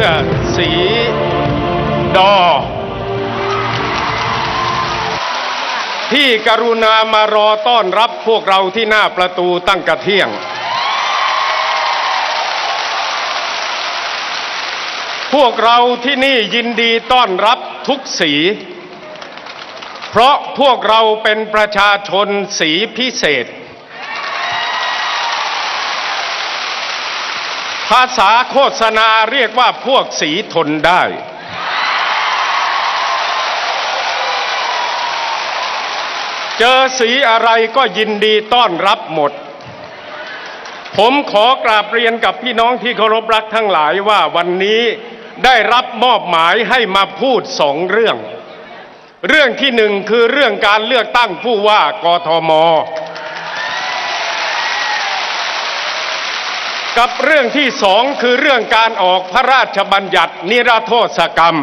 สื้อสีดอ ที่กรุณามารอต้อนรับพวกเราที่หน้าประตูตั้งกระเที่ยง พวกเราที่นี่ยินดีต้อนรับทุกสี เพราะพวกเราเป็นประชาชนสีพิเศษ ภาษาโฆษณาเรียกว่าพวกสีทนได้ เจอสีอะไรก็ยินดีต้อนรับหมด ผมขอกราบเรียนกับพี่น้องที่เคารพรักทั้งหลายว่าวันนี้ได้รับมอบหมายให้มาพูดสองเรื่อง เรื่องที่หนึ่งคือเรื่องการเลือกตั้งผู้ว่ากทม กับ เรื่องที่สองคือเรื่องการออกพระราชบัญญัตินิรโทษกรรม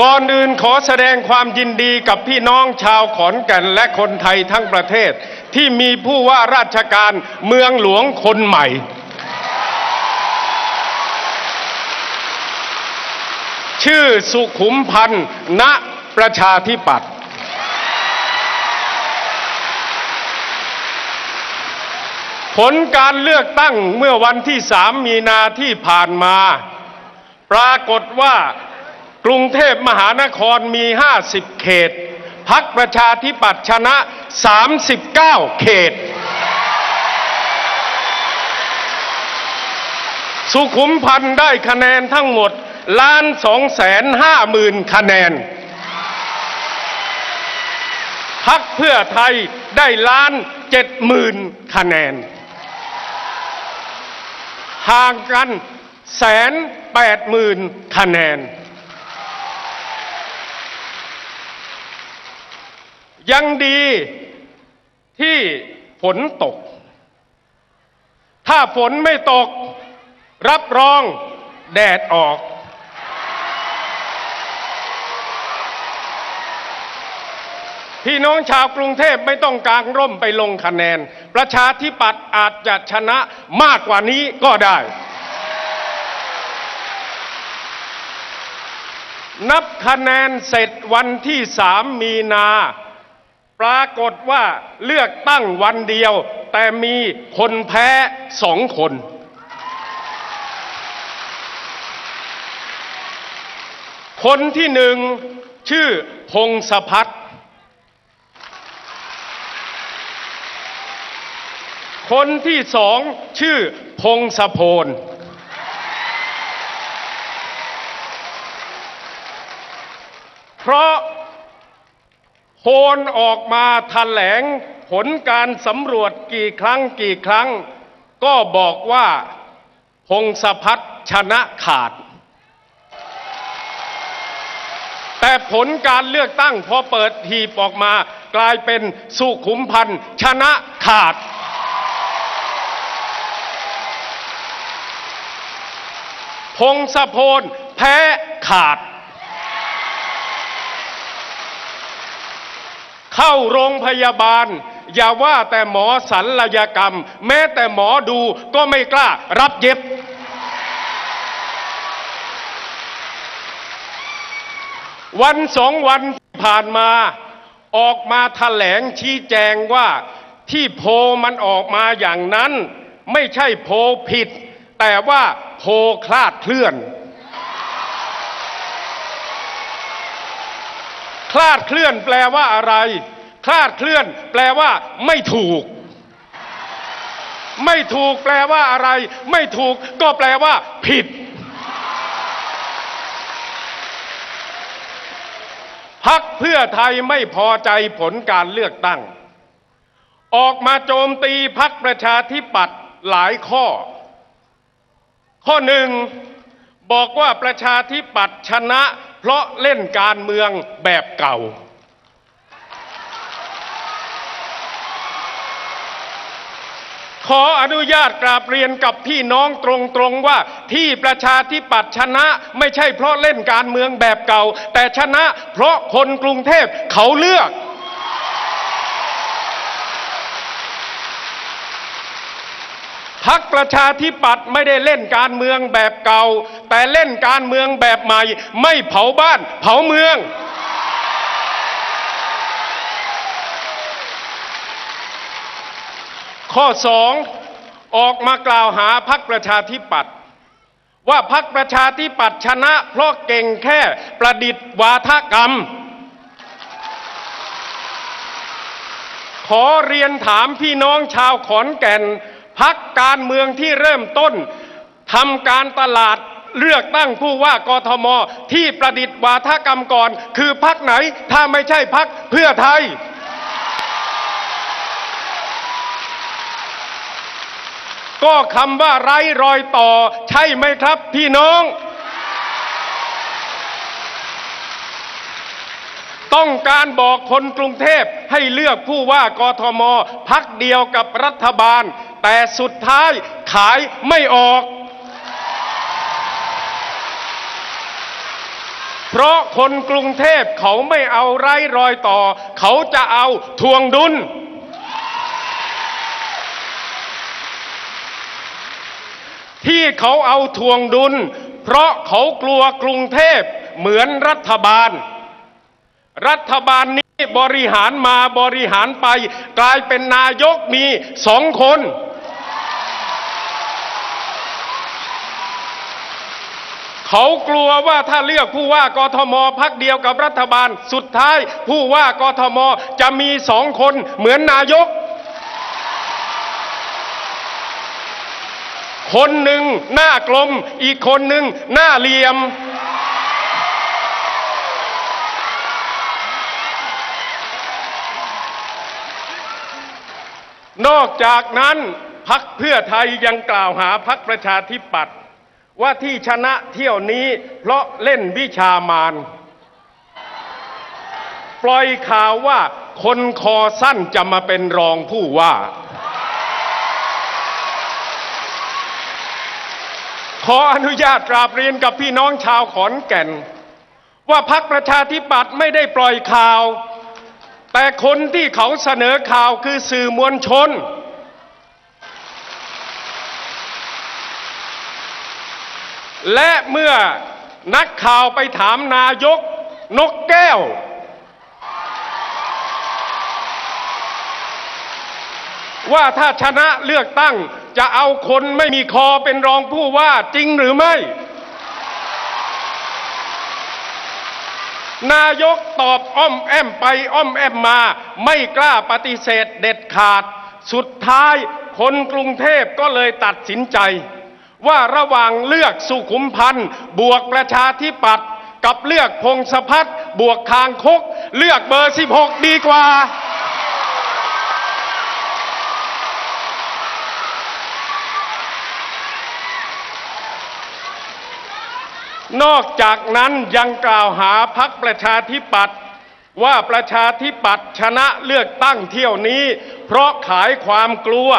ก่อนอื่นขอแสดงความยินดีกับพี่น้องชาวขอนแก่นและคนไทยทั้งประเทศ ที่มีผู้ว่าราชการเมืองหลวงคนใหม่ชื่อสุขุมพันธ์ณประชาธิปัตย์ ผลการเลือกตั้งเมื่อวันที่สามมีนาที่ผ่านมา ปรากฏว่ากรุงเทพมหานครมี 50 เขตพักประชาธิปัตย์ชนะ 39 เขต สุขุมพันธ์ได้คะแนนทั้งหมดล้านสองแสนห้าหมื่นคะแนน พักเพื่อไทยได้ล้านเจ็ดหมื่นคะแนน ห่างกันแสนแปดหมื่นคะแนน ยังดีที่ฝนตก ถ้าฝนไม่ตก รับรองแดดออก พี่น้องชาวกรุงเทพไม่ต้องกางร่มไปลงคะแนน ประชาธิปัตย์อาจจะชนะมากกว่านี้ก็ได้ นับคะแนนเสร็จวันที่สามมีนา ปรากฏว่าเลือกตั้งวันเดียว แต่มีคนแพ้สองคน คนที่หนึ่งชื่อพงศพัฒน์ คนที่สองชื่อพงศพลเพราะโพลออกมาแถลงผลการสำรวจกี่ครั้งกี่ครั้ง ก็บอกว่าพงศพัฒชนะขาด แต่ผลการเลือกตั้งพอเปิดหีบออกมากลายเป็นสุขุมพันธ์ชนะขาด พงศพลแพ้ขาด เข้าโรงพยาบาล อย่าว่าแต่หมอศัลยกรรม แม้แต่หมอดูก็ไม่กล้ารับเย็บ วันสองวันผ่านมาออกมาแถลงชี้แจงว่าที่โพมันออกมาอย่างนั้น ไม่ใช่โพผิด แต่ว่าโพลคลาดเคลื่อน คลาดเคลื่อนแปลว่าอะไร คลาดเคลื่อน แปลว่า ไม่ถูก ไม่ถูกแปลว่าอะไร ไม่ถูก ก็แปลว่า ผิด พักเพื่อไทยไม่พอใจผลการเลือกตั้ง ออกมาโจมตีพักประชาธิปัตย์หลายข้อ ข้อหนึ่งบอกว่าประชาธิปัตย์ชนะ เพราะเล่นการเมืองแบบเก่า ขออนุญาตกราบเรียนกับพี่น้องตรงๆว่าที่ประชาธิปัตย์ชนะไม่ใช่เพราะเล่นการเมืองแบบเก่า แต่ชนะเพราะคนกรุงเทพเขาเลือก พักประชาธิปัตย์ไม่ได้เล่นการเมืองแบบเก่า แต่เล่นการเมืองแบบใหม่ ไม่เผาบ้าน เผาเมือง ข้อสองออกมากล่าวหาพักประชาธิปัตย์ว่าพักประชาธิปัตย์ชนะ เพราะเก่งแค่ประดิษฐ์วาทกรรม ขอเรียนถามพี่น้องชาวขอนแก่น พักการเมืองที่เริ่มต้นทำการตลาดเลือกตั้งผู้ว่ากทม ที่ประดิษฐ์วาทกรรมก่อน คือพักไหนถ้าไม่ใช่พักเพื่อไทย ก็คำว่าไร้รอยต่อ ใช่ไหมครับพี่น้อง ต้องการบอกคนกรุงเทพให้เลือกผู้ว่ากทม พักเดียวกับรัฐบาล แต่สุดท้ายขายไม่ออก เพราะคนกรุงเทพเขาไม่เอาไร้รอยต่อ เขาจะเอาทวงดุล ที่เขาเอาทวงดุล เพราะเขากลัวกรุงเทพเหมือนรัฐบาล รัฐบาลนี้บริหารมาบริหารไป กลายเป็นนายกมีสองคน เขากลัวว่าถ้าเลือกผู้ว่ากทมพักเดียวกับรัฐบาล สุดท้ายผู้ว่ากทมจะมีสองคนเหมือนนายก คนหนึ่งหน้ากลม อีกคนหนึ่งหน้าเหลี่ยม นอกจากนั้นพักเพื่อไทยยังกล่าวหาพักประชาธิปัตย์ ว่าที่ชนะเที่ยวนี้เพราะเล่นวิชามารปล่อยข่าวว่าคนคอสั้นจะมาเป็นรองผู้ว่า ขออนุญาตกราบเรียนกับพี่น้องชาวขอนแก่น ว่าพักประชาธิปัตย์ไม่ได้ปล่อยข่าว แต่คนที่เขาเสนอข่าวคือสื่อมวลชน และเมื่อนักข่าวไปถามนายกนกแก้ว ว่าถ้าชนะเลือกตั้งจะเอาคนไม่มีคอเป็นรองผู้ว่าจริงหรือไม่ นายกตอบอ้อมแอมไปอ้อมแอมมา ไม่กล้าปฏิเสธเด็ดขาด สุดท้ายคนกรุงเทพก็เลยตัดสินใจ ว่าระหว่างเลือกสุขุมพันธ์บวกประชาธิปัตย์กับเลือกพงศพัฒน์บวกคางคก เลือกเบอร์ 16 ดีกว่า นอกจากนั้นยังกล่าวหาพักประชาธิปัตย์ว่าประชาธิปัตย์ชนะเลือกตั้งเที่ยวนี้ เพราะขายความกลัว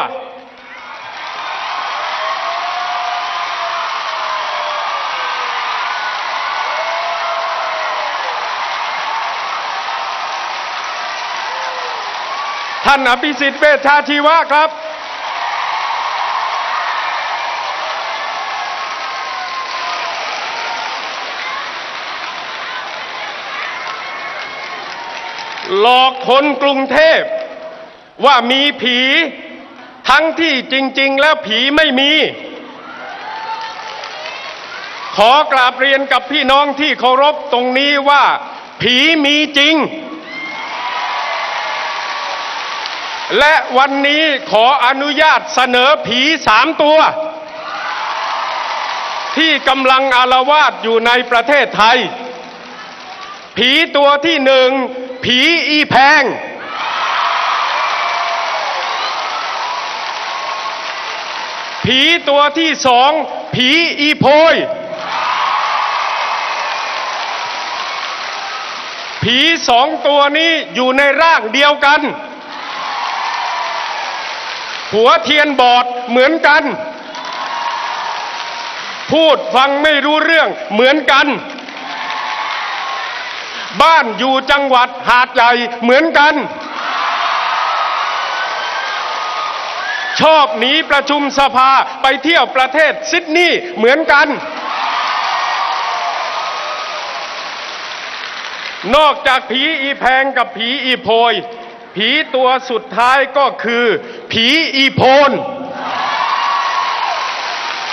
านอภิสิทธิ์เวชชาชีวะครับ หลอกคนกรุงเทพ ว่ามีผี ทั้งที่จริง ๆ แล้วผีไม่มี ขอกราบเรียนกับพี่น้องที่เคารพตรงนี้ว่า ผีมีจริง และวันนี้ขออนุญาตเสนอผีสามตัว ที่กำลังอารวาสอยู่ในประเทศไทย ผีตัวที่หนึ่ง ผีอีแพง ผีตัวที่สอง ผีอีโพย ผีสองตัวนี้อยู่ในร่างเดียวกัน หัวเทียนบอดเหมือนกัน พูดฟังไม่รู้เรื่องเหมือนกัน บ้านอยู่จังหวัดหาดใหญ่เหมือนกัน ชอบหนีประชุมสภาไปเที่ยวประเทศซิดนีย์เหมือนกันนอกจากผีอีแพงกับผีอีโพย ผีตัวสุดท้ายก็คือ ผีอีโพน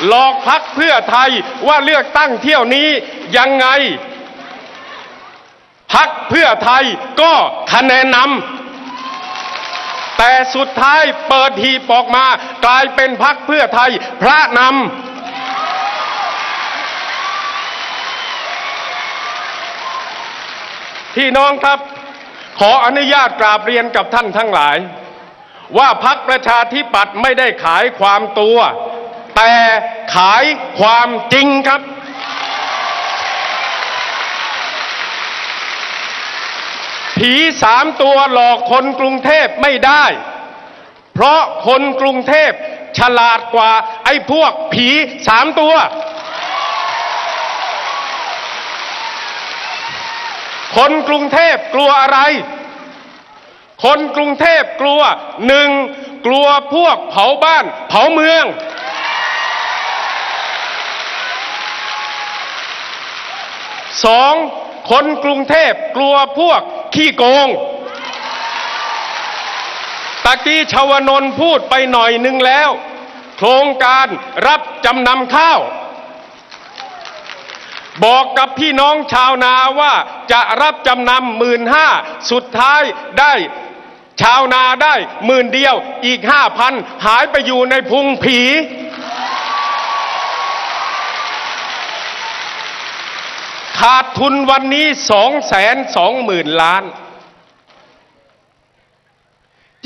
หลอกพักเพื่อไทยว่าเลือกตั้งเที่ยวนี้ยังไง พักเพื่อไทยก็คะแนนนำแต่สุดท้ายเปิดหีบออกมากลายเป็นพักเพื่อไทยพระนำพี่น้องครับ ขออนุญาตกราบเรียนกับท่านทั้งหลาย ว่าพักประชาธิปัตย์ไม่ได้ขายความตัว แต่ขายความจริงครับ ผีสามตัวหลอกคนกรุงเทพไม่ได้ เพราะคนกรุงเทพฉลาดกว่าไอ้พวกผีสามตัว คนกรุงเทพกลัวอะไร คนกรุงเทพกลัวหนึ่งกลัวพวกเผาบ้าน เผาเมือง สองคนกรุงเทพกลัวพวกขี้โกง ตะกี้ชาวนนพูดไปหน่อยหนึงแล้ว โครงการรับจำนำข้าว บอกกับพี่น้องชาวนาว่า จะรับจำนำหมื่นห้าสุดท้ายได้ชาวนาได้หมื่นเดียวอีกห้าพันหายไปอยู่ในพุงผี ขาดทุนวันนี้สองแสนสองหมื่นล้าน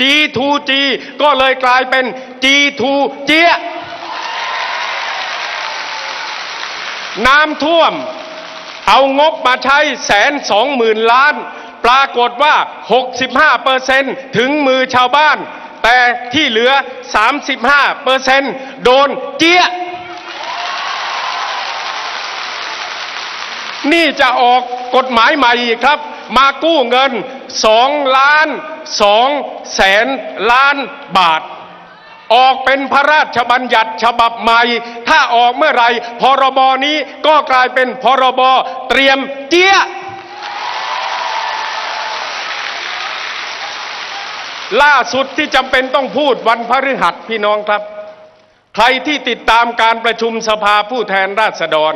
G2G ก็เลยกลายเป็น G2 เจียน้ำท่วม เอางบมาใช้แสนสองหมื่นล้าน ปรากฏว่า 65เปอร์เซนถึงมือชาวบ้าน แต่ที่เหลือ 35เปอร์เซนโดนเจี๊ยนี่จะออกกฎหมายใหม่อีกครับ มากู้เงิน2ล้าน2แสนล้านบาท ออกเป็นพระราชบัญญัติฉบับใหม่ ถ้าออกเมื่อไหร่พรบนี้ก็กลายเป็นพรบเตรียมเจี๊ยล่าสุดที่จำเป็นต้องพูดวันพฤหัสพี่น้องครับ ใครที่ติดตามการประชุมสภาผู้แทนราษฎร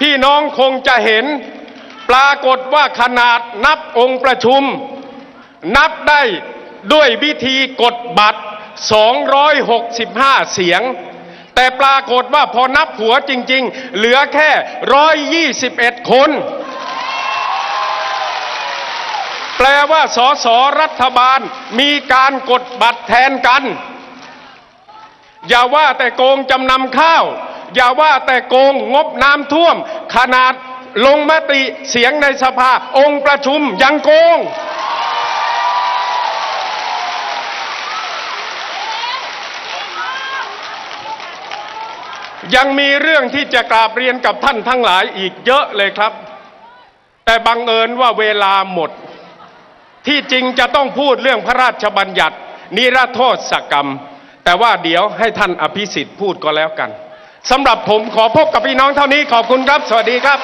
พี่น้องคงจะเห็นปรากฏว่าขนาดนับองค์ประชุม นับได้ด้วยวิธีกดบัตร 265 เสียง แต่ปรากฏว่าพอนับหัวจริง ๆ เหลือแค่ 121 คน แปลว่าสสรัฐบาลมีการกดบัตรแทนกัน อย่าว่าแต่โกงจำนำข้าว อย่าว่าแต่โกงงบน้ำท่วม ขนาดลงมติเสียงในสภาองค์ประชุมยังโกง ยังมีเรื่องที่จะกราบเรียนกับท่านทั้งหลายอีกเยอะเลยครับ แต่บังเอิญว่าเวลาหมด ที่จริงจะต้องพูดเรื่องพระราชบัญญัติ นิรโทษกรรม แต่ว่าเดี๋ยวให้ท่านอภิสิทธิ์พูดก็แล้วกันสำหรับผมขอพบกับพี่น้องเท่านี้ขอบคุณครับ สวัสดีครับ